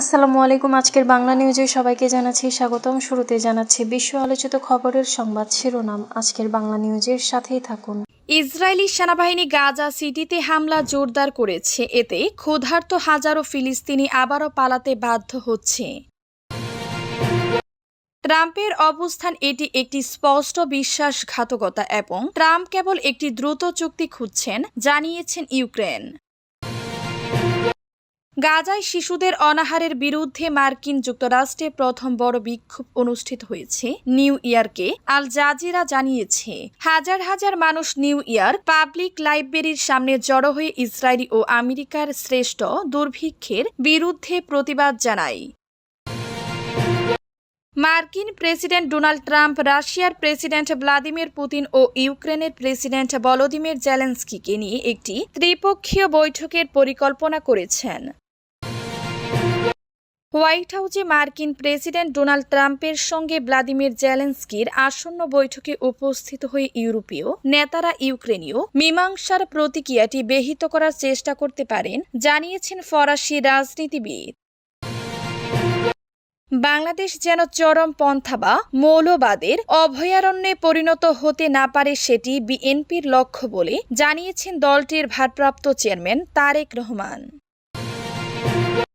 আসসালামু আলাইকুম, আজকের বাংলা নিউজে সবাইকে জানাচ্ছি স্বাগতম। শুরুতে জানাচ্ছি বিশ্ব আলোচিত খবরের সংবাদ শিরোনাম। আজকের বাংলা নিউজের সাথেই থাকুন। ইসরায়েলি সেনাবাহিনী গাজা সিটিতে হামলা জোরদার করেছে। এতে ক্ষুধার্ত হাজারো ফিলিস্তিনি আবারও পালাতে বাধ্য হচ্ছে। ট্রাম্পের অবস্থান এটি একটি স্পষ্ট বিশ্বাসঘাতকতা এবং ট্রাম্প কেবল একটি দ্রুত চুক্তি খুঁজছেন, জানিয়েছেন ইউক্রেন। গাজায় শিশুদের অনাহারের বিরুদ্ধে মার্কিন যুক্তরাষ্ট্রে প্রথম বড় বিক্ষোভ অনুষ্ঠিত হয়েছে নিউ ইয়র্কে। আল জাজিরা জানিয়েছে, হাজার হাজার মানুষ নিউ ইয়র্ক পাবলিক লাইব্রেরির সামনে জড়ো হয়ে ইসরায়েলি ও আমেরিকার শ্রেষ্ঠ দুর্ভিক্ষের বিরুদ্ধে প্রতিবাদ জানায়। মার্কিন প্রেসিডেন্ট ডোনাল্ড ট্রাম্প, রাশিয়ার প্রেসিডেন্ট ভ্লাদিমির পুতিন ও ইউক্রেনের প্রেসিডেন্ট ভলোদিমির জেলেন্সকিকে নিয়ে একটি ত্রিপক্ষীয় বৈঠকের পরিকল্পনা করেছেন। হোয়াইট হাউসে মার্কিন প্রেসিডেন্ট ডোনাল্ড ট্রাম্পের সঙ্গে ভ্লাদিমির জেলেন্সকির আসন্ন বৈঠকে উপস্থিত হয়ে ইউরোপীয় নেতারা ইউক্রেনীয় মীমাংসার প্রতিক্রিয়াটি ব্যাহত করার চেষ্টা করতে পারেন, জানিয়েছেন ফরাসি রাজনীতিবিদ। বাংলাদেশ যেন চরম পন্থা বা মৌলবাদের অভয়ারণ্যে পরিণত হতে না পারে সেটি বিএনপির লক্ষ্য বলে জানিয়েছেন দলটির ভারপ্রাপ্ত চেয়ারম্যান তারেক রহমান।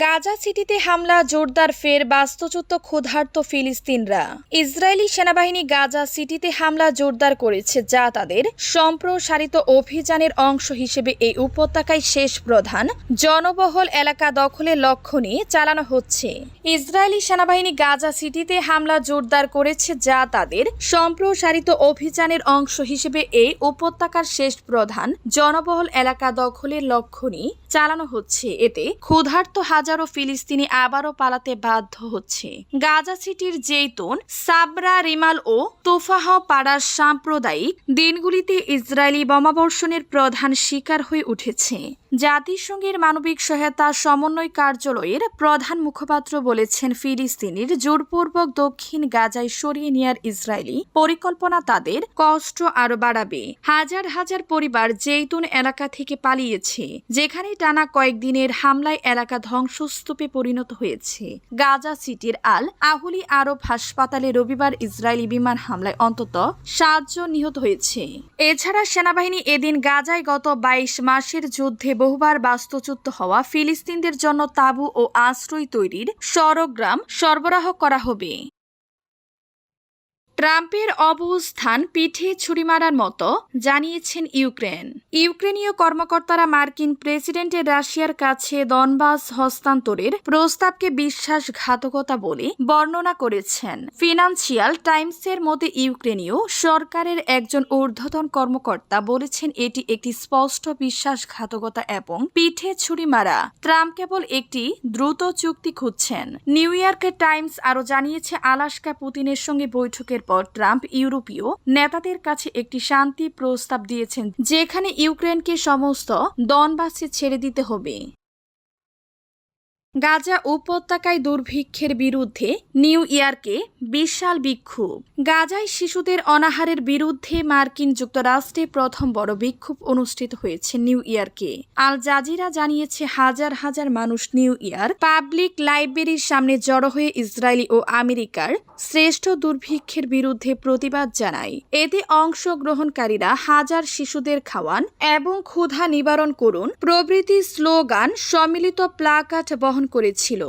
গাজা সিটিতে হামলা, জোরদার ফের বাস্তুচ্যুত ক্ষুধার্ত ফিলিস্তিনরা। ইসরায়েলি সেনাবাহিনী গাজা সিটিতে হামলা জোরদার করেছে, যা তাদের সম্প্রসারিত অভিযানের অংশ হিসেবে এই উপত্যকায় শেষ প্রধান জনবহল এলাকা দখলের লক্ষ্য নিয়ে চালানো হচ্ছে। ইসরায়েলি সেনাবাহিনী গাজা সিটিতে হামলা জোরদার করেছে, যা তাদের সম্প্রসারিত অভিযানের অংশ হিসেবে এই উপত্যকার শেষ প্রধান জনবহল এলাকা দখলের লক্ষ্য নিয়ে চালানো হচ্ছে। এতে ক্ষুধার্ত হাজারো ফিলিস্তিনি আবারও পালাতে বাধ্য হচ্ছে। গাজা সিটির জেইতুন, সাবরা রিমাল ও তোফাহ পাড়ার সাম্প্রদায়িক দিনগুলিতে ইসরায়েলি বোমাবর্ষণের প্রধান শিকার হয়ে উঠেছে। জাতিসংঘের মানবিক সহায়তা সমন্বয় কার্যালয়ের প্রধান মুখপাত্র বলেছেন, ফিলিস্তিনির জোরপূর্বক দক্ষিণ গাজায় সরিয়ে নেয়ার ইসরায়েলি পরিকল্পনা তাদের কষ্ট আরও বাড়াবে। হাজার হাজার পরিবার জেইতুন এলাকা থেকে পালিয়েছে, যেখানে টানা কয়েকদিনের হামলায় এলাকা ধ্বংসস্তূপে পরিণত হয়েছে। গাজা সিটির আল আহুলি আরব হাসপাতালে রবিবার ইসরায়েলি বিমান হামলায় অন্তত সাতজন নিহত হয়েছে। এছাড়া সেনাবাহিনী এদিন গাজায় গত বাইশ মাসের যুদ্ধে বহুবার বাস্তুচ্যুত হওয়া ফিলিস্তিনদের জন্য তাঁবু ও আশ্রয় তৈরির সরগ্রাম সরবরাহ করা হবে। ট্রাম্পের অবস্থান পিঠে ছুরি মারার মতো জানিয়েছেন ইউক্রেন। ইউক্রেনীয় কর্মকর্তারা মার্কিন প্রেসিডেন্টের রাশিয়ার কাছে দনবাস হস্তান্তরের প্রস্তাবকে বিশ্বাসঘাতকতা বলে বর্ণনা করেছেন। ফিনান্সিয়াল টাইমসের মতে ইউক্রেনীয় সরকারের একজন ঊর্ধ্বতন কর্মকর্তা বলেছেন এটি একটি স্পষ্ট বিশ্বাসঘাতকতা এবং পিঠে ছুরি মারা। ট্রাম্প কেবল একটি দ্রুত চুক্তি খুঁজছেন। নিউ ইয়র্কের টাইমস আরও জানিয়েছে, আলাস্কা পুতিনের সঙ্গে বৈঠকের পর ট্রাম্প ইউরোপীয় নেতাদের কাছে একটি শান্তি প্রস্তাব দিয়েছেন, যেখানে ইউক্রেনকে সমস্ত দনবাসে ছেড়ে দিতে হবে। গাজা উপত্যকায় দুর্ভিক্ষের বিরুদ্ধে নিউ ইয়র্কে বিশাল বিক্ষোভ। গাজায় শিশুদের অনাহারের বিরুদ্ধে মার্কিন যুক্তরাষ্ট্রে প্রথম বড় বিক্ষোভ অনুষ্ঠিত হয়েছে নিউ ইয়র্কে। আল জাজিরা জানিয়েছে, হাজার হাজার মানুষ নিউ ইয়র্ক পাবলিক লাইব্রেরির সামনে জড়ো হয়ে ইসরায়েলি ও আমেরিকার শ্রেষ্ঠ দুর্ভিক্ষের বিরুদ্ধে প্রতিবাদ জানায়। এতে অংশগ্রহণকারীরা হাজার শিশুদের খাওয়ান এবং ক্ষুধা নিবারণ করুন প্রভৃতি স্লোগান, সম্মিলিত প্লাকাট বহন করেছিল।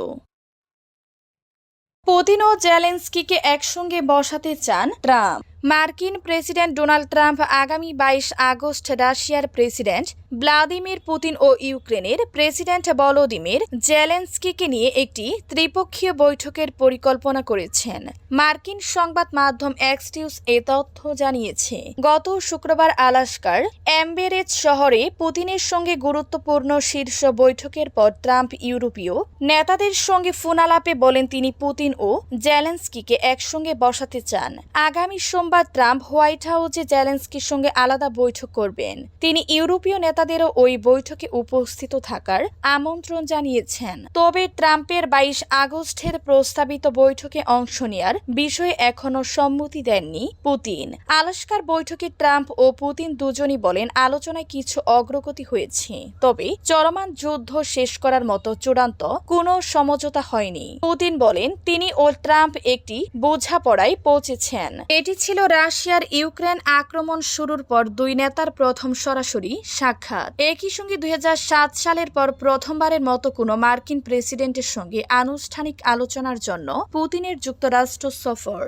পুতিন ও জেলেন্সকিকে একসঙ্গে বসাতে চান ট্রাম্প। মার্কিন প্রেসিডেন্ট ডোনাল্ড ট্রাম্প আগামী বাইশ আগস্ট রাশিয়ার প্রেসিডেন্ট ভ্লাদিমির পুতিন ও ইউক্রেনের প্রেসিডেন্ট ভলোদিমির জেলেন্সকিকে নিয়ে একটি ত্রিপক্ষীয় বৈঠকের পরিকল্পনা করেছেন। মার্কিন সংবাদ মাধ্যম এক্সটিউস এ তথ্য জানিয়েছে, গত শুক্রবার আলাস্কার অ্যাম্বেরেজ শহরে পুতিনের সঙ্গে গুরুত্বপূর্ণ শীর্ষ বৈঠকের পর ট্রাম্প ইউরোপীয় নেতাদের সঙ্গে ফোনালাপে বলেন তিনি পুতিন ও জেলেন্সকিকে একসঙ্গে বসাতে চান। আগামী সোমবার ট্রাম্প হোয়াইট হাউসে জেলেন্সকির সঙ্গে আলাদা বৈঠক করবেন। তিনি ইউরোপীয় নেতাদেরও ওই বৈঠকে উপস্থিত থাকার আমন্ত্রণ জানিয়েছেন। তবে ট্রাম্পের বাইশ আগস্টের প্রস্তাবিত বৈঠকে অংশ নেয়ার বিষয়ে এখনও সম্মতি দেননি পুতিন। আলাস্কার বৈঠকে ট্রাম্প ও পুতিন দুজনই বলেন, আলোচনায় কিছু অগ্রগতি হয়েছে। তবে চলমান যুদ্ধ শেষ করার মতো চূড়ান্ত কোনো সমঝোতা হয়নি। পুতিন বলেন, তিনি ও ট্রাম্প একটি বোঝাপড়ায় পৌঁছেছেন। এটি ছিল রাশিয়ার ইউক্রেন আক্রমণ শুরুর পর দুই নেতার প্রথম সরাসরি সাক্ষাৎ। একই সঙ্গে দুই হাজার সাত সালের পর প্রথমবারের মতো কোনো মার্কিন প্রেসিডেন্টের সঙ্গে আনুষ্ঠানিক আলোচনার জন্য পুতিনের যুক্তরাষ্ট্র সফর।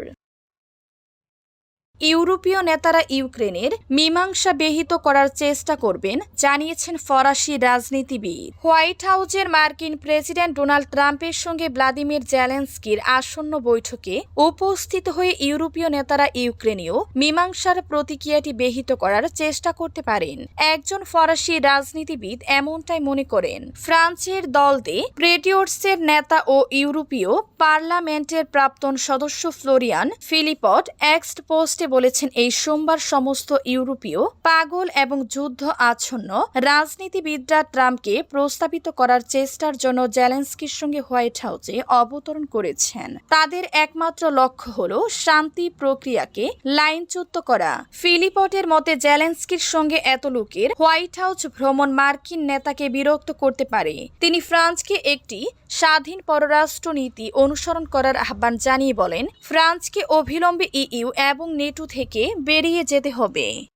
ইউরোপীয় নেতারা ইউক্রেনের মীমাংসা ব্যাহত করার চেষ্টা করবেন, জানিয়েছেন ফরাসি রাজনীতিবিদ। হোয়াইট হাউসের মার্কিন প্রেসিডেন্ট ডোনাল্ড ট্রাম্পের সঙ্গে ভ্লাদিমির জেলেন্সকির আসন্ন বৈঠকে উপস্থিত হয়ে ইউরোপীয় নেতারা ইউক্রেনীয় মীমাংসার প্রতিক্রিয়াটি ব্যাহত করার চেষ্টা করতে পারেন। একজন ফরাসি রাজনীতিবিদ এমনটাই মনে করেন, ফ্রান্সের দল দে প্রেটিওর্সের নেতা ও ইউরোপীয় পার্লামেন্টের প্রাক্তন সদস্য ফ্লোরিয়ান ফিলিপট এক্সট পোস্টে বলেছেন, এই সোমবার সমস্ত ইউরোপীয় পাগল এবং যুদ্ধ আচ্ছন্ন রাজনীতিবিদরা ট্রাম্পকে প্রস্তাবিত করার চেষ্টার জন্য জেলেন্সকির সঙ্গে হোয়াইট হাউসে অবতরণ করেছেন। তাদের একমাত্র লক্ষ্য হল শান্তি প্রক্রিয়াকে লাইনচ্যুত করা। ফিলিপটের মতে, জেলেন্সকির সঙ্গে এত লোকের হোয়াইট হাউস ভ্রমণ মার্কিন নেতাকে বিরক্ত করতে পারে। তিনি ফ্রান্সকে একটি স্বাধীন পররাষ্ট্র নীতি অনুসরণ করার আহ্বান জানিয়ে বলেন, ফ্রান্সকে অবিলম্বে ইইউ এবং নেটো থেকে বেরিয়ে যেতে হবে।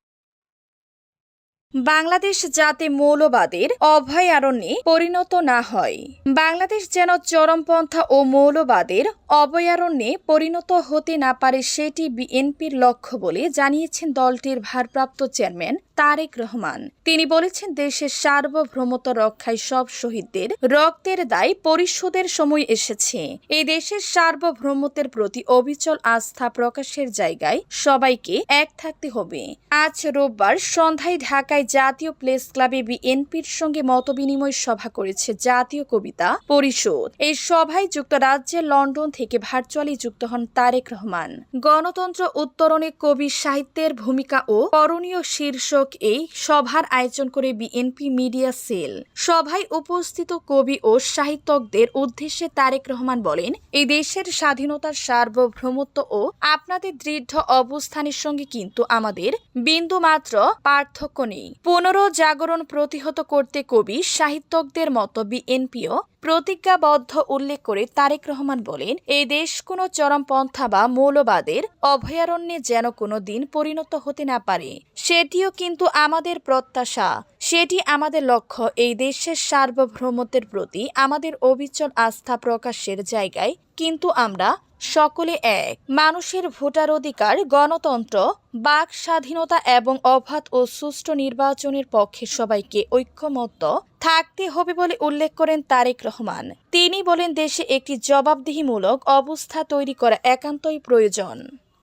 বাংলাদেশ যাতে মৌলবাদের অভয়ারণ্যে পরিণত না হয়। বাংলাদেশ যেন চরমপন্থা ও মৌলবাদের অভয়ারণ্যে পরিণত হতে না পারে সেটি বিএনপির লক্ষ্য বলে জানিয়েছেন দলটির ভারপ্রাপ্ত চেয়ারম্যান তারেক রহমান। তিনি বলেছেন, দেশের সার্বভৌমত্ব রক্ষায় সব শহীদদের রক্তের দায় পরিশোধের সময় এসেছে। এই দেশের সার্বভৌমত্বের প্রতি অবিচল আস্থা প্রকাশের জায়গায় সবাইকে এক থাকতে হবে। আজ রোববার সন্ধ্যায় ঢাকায় জাতীয় প্লেস ক্লাবে বিএনপির সঙ্গে মতবিনিময় সভা করেছে জাতীয় কবিতা পরিষদ। এই সভায় যুক্তরাজ্যের লন্ডন থেকে ভার্চুয়ালি যুক্ত হন তারেক রহমান। গণতন্ত্র উত্তরণে কবি সাহিত্যের ভূমিকা ও করণীয় শীর্ষক এই সভার আয়োজন করে বিএনপি মিডিয়া সেল। সভায় উপস্থিত কবি ও সাহিত্যকদের উদ্দেশ্যে তারেক রহমান বলেন, এই দেশের স্বাধীনতার সার্বভৌমত্ব ও আপনাদের দৃঢ় অবস্থানের সঙ্গে কিন্তু আমাদের বিন্দু মাত্র পার্থক্য নেই। পুনরো জাগরণ প্রতিহত করতে কবি সাহিত্যকদের মতো বিএনপিও প্রতিজ্ঞাবদ্ধ উল্লেখ করে তারেক রহমান বলেন, এই দেশ কোনো চরমপন্থা বা মৌলবাদের অভয়ারণ্যে যেন কোনো দিন পরিণত হতে না পারে। সেটিও কিন্তু আমাদের প্রত্যাশা। সেটি আমাদের লক্ষ্য। এই দেশের সার্বভৌমত্বের প্রতি আমাদের অবিচল আস্থা প্রকাশের জায়গায় কিন্তু আমরা সকলে এক। মানুষের ভোটার অধিকার, গণতন্ত্র, বাক স্বাধীনতা এবং অবাধ ও সুষ্ঠু নির্বাচনের পক্ষে সবাইকে ঐক্যমত্য থাকতে হবে বলে উল্লেখ করেন তারেক রহমান। তিনি বলেন, দেশে একটি জবাবদিহিমূলক অবস্থা তৈরি করা একান্তই প্রয়োজন।